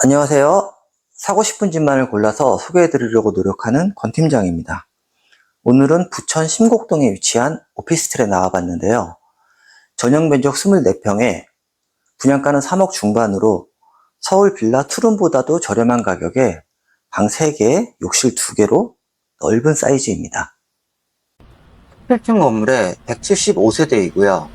안녕하세요. 사고 싶은 집만을 골라서 소개해 드리려고 노력하는 권 팀장입니다. 오늘은 부천 심곡동에 위치한 오피스텔에 나와봤는데요. 전용 면적 24평에 분양가는 3억 중반으로 서울 빌라 투룸보다도 저렴한 가격에 방 3개, 욕실 2개로 넓은 사이즈입니다. 8평 건물에 175세대이고요.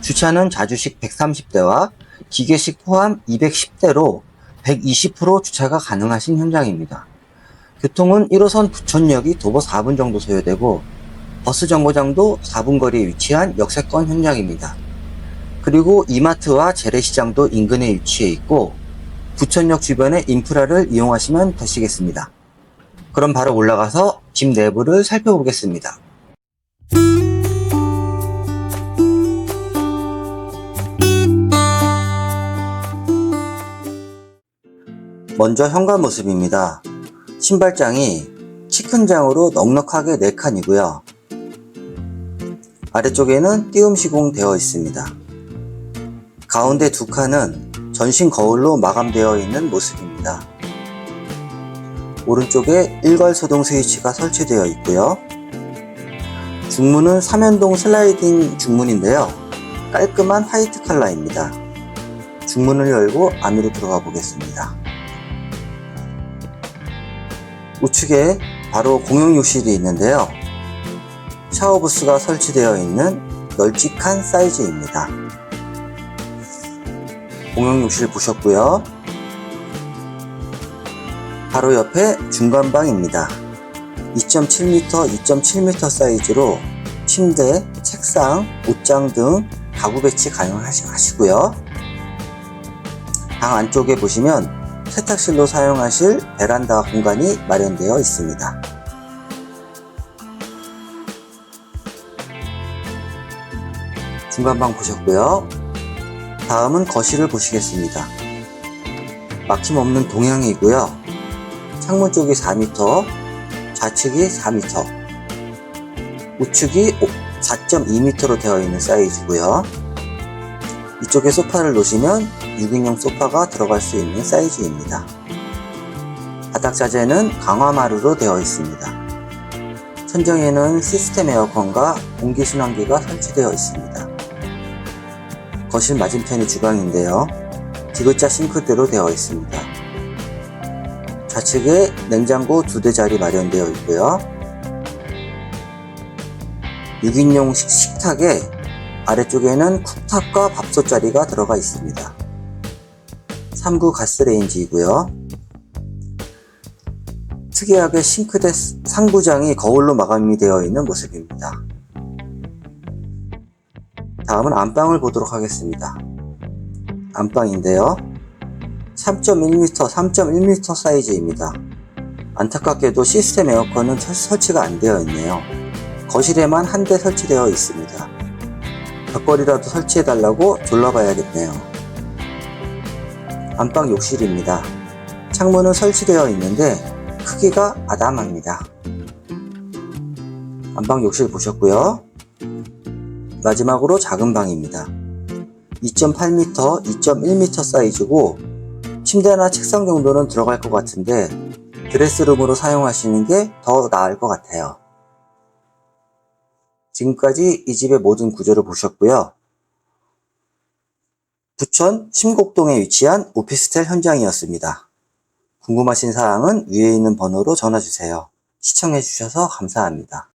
주차는 자주식 130대와 기계식 포함 210대로 120% 주차가 가능하신 현장입니다. 교통은 1호선 부천역이 도보 4분 정도 소요되고 버스 정거장도 4분 거리에 위치한 역세권 현장입니다. 그리고 이마트와 재래시장도 인근에 위치해 있고 부천역 주변의 인프라를 이용하시면 되시겠습니다. 그럼 바로 올라가서 집 내부를 살펴보겠습니다. 먼저 현관 모습입니다. 신발장이 치큰장으로 넉넉하게 4칸이고요. 아래쪽에는 띄움 시공되어 있습니다. 가운데 두 칸은 전신 거울로 마감되어 있는 모습입니다. 오른쪽에 일괄 소동 스위치가 설치되어 있고요. 중문은 3연동 슬라이딩 중문인데요. 깔끔한 화이트 컬러입니다. 중문을 열고 안으로 들어가 보겠습니다. 우측에 바로 공용 욕실이 있는데요. 샤워 부스가 설치되어 있는 널찍한 사이즈입니다. 공용 욕실 보셨고요. 바로 옆에 중간방입니다. 2.7m, 2.7m 사이즈로 침대, 책상, 옷장 등 가구 배치 가능하시고요. 방 안쪽에 보시면 세탁실로 사용하실 베란다 공간이 마련되어 있습니다. 중간방 보셨고요. 다음은 거실을 보시겠습니다. 막힘없는 동향이고요. 창문 쪽이 4m, 좌측이 4m, 우측이 4.2m로 되어 있는 사이즈고요. 이쪽에 소파를 놓으시면 6인용 소파가 들어갈 수 있는 사이즈입니다. 바닥 자재는 강화마루로 되어 있습니다. 천정에는 시스템 에어컨과 공기순환기가 설치되어 있습니다. 거실 맞은편이 주방인데요. 디귿자 싱크대로 되어 있습니다. 좌측에 냉장고 두 대 자리 마련되어 있고요. 6인용 식탁에 아래쪽에는 쿡탑과 밥솥 자리가 들어가 있습니다. 3구 가스레인지이고요. 특이하게 싱크대 상부장이 거울로 마감이 되어 있는 모습입니다. 다음은 안방을 보도록 하겠습니다. 안방인데요. 3.1m, 3.1m 사이즈입니다. 안타깝게도 시스템 에어컨은 설치가 안 되어 있네요. 거실에만 한 대 설치되어 있습니다. 벽걸이라도 설치해달라고 졸라봐야겠네요. 안방 욕실입니다. 창문은 설치되어 있는데 크기가 아담합니다. 안방 욕실 보셨고요. 마지막으로 작은 방입니다. 2.8m, 2.1m 사이즈고 침대나 책상 정도는 들어갈 것 같은데 드레스룸으로 사용하시는 게 더 나을 것 같아요. 지금까지 이 집의 모든 구조를 보셨고요. 부천 심곡동에 위치한 오피스텔 현장이었습니다. 궁금하신 사항은 위에 있는 번호로 전화 주세요. 시청해 주셔서 감사합니다.